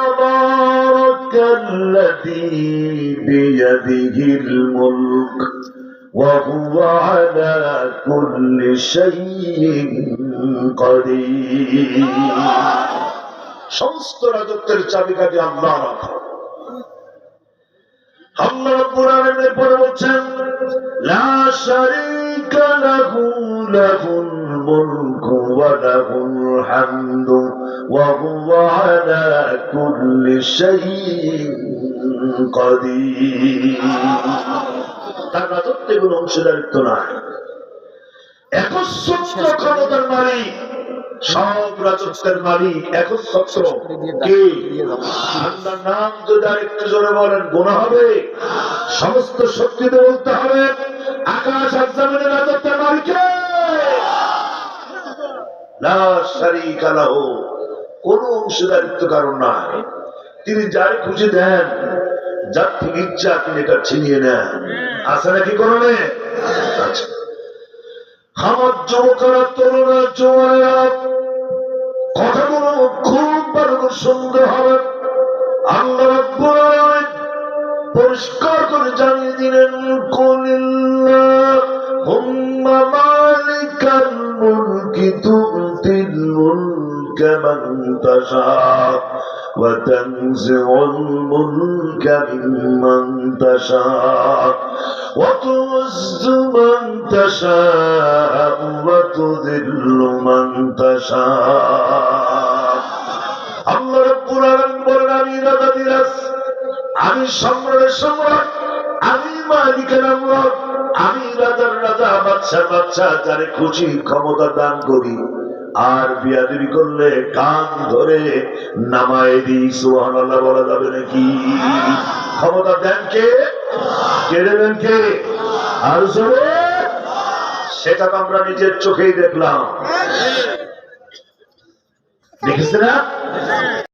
تبارك الذي بيده الملك وهو على كل شيء قدير সমস্ত রাজত্বের চাবিকাঠি আল্লাহ রাখা আল্লাহ রাব্বুল আলামিনের পরে বলছেন লা শারীকা লাহু লাহুল কাদির তার রাজত্বে কোনো অংশীদারিত্ব নাই। একচ্ছত্র ক্ষমতার মালিক সব রাজত্বের মালিক একচ্ছত্র। কে? আল্লাহর নাম যদি আরেকটু জোরে বলেন গোনা হবে। সমস্ত শক্তিতে বলতে হবে আকাশ আর জমিনের রাজত্বের মালিকে কোন অংশীদারিত্ব কারণ নাই। তিনি দেন, যার ইচ্ছা তিনি এটা ছিনিয়ে নেন। আছে নাকি আচ্ছা আমার যুবকেরা তরুণা কথাগুলো খুব সুন্দর হবে। আল্লাহ পরিষ্কার করে জানিয়ে দিলেন, কুলিল্লাহ হুম্মা মালিকাল মুলকি তুতিল মুলকা মান তাশা وتنزع الملك ممن تشاء وتعز من تشاء وتذل من تشاء আল্লাহ রাব্বুল আলামিন বলেন আমি রাজা দিরাজ আমি সম্রাটের সম্রাট আমি মালিকের আমলাক আমি রাজার রাজা বাচ্চা বাচ্চা যারে খুশি ক্ষমতা দান করি আর বিয়াদি করলে কান ধরে নামায় দিই সুহানাল্লাহ বলা যাবে নাকি? ক্ষমতা দেন কে? কেড়ে দেন কে? আর সেটা তো আমরা নিজের চোখেই দেখলাম। দেখেছে না?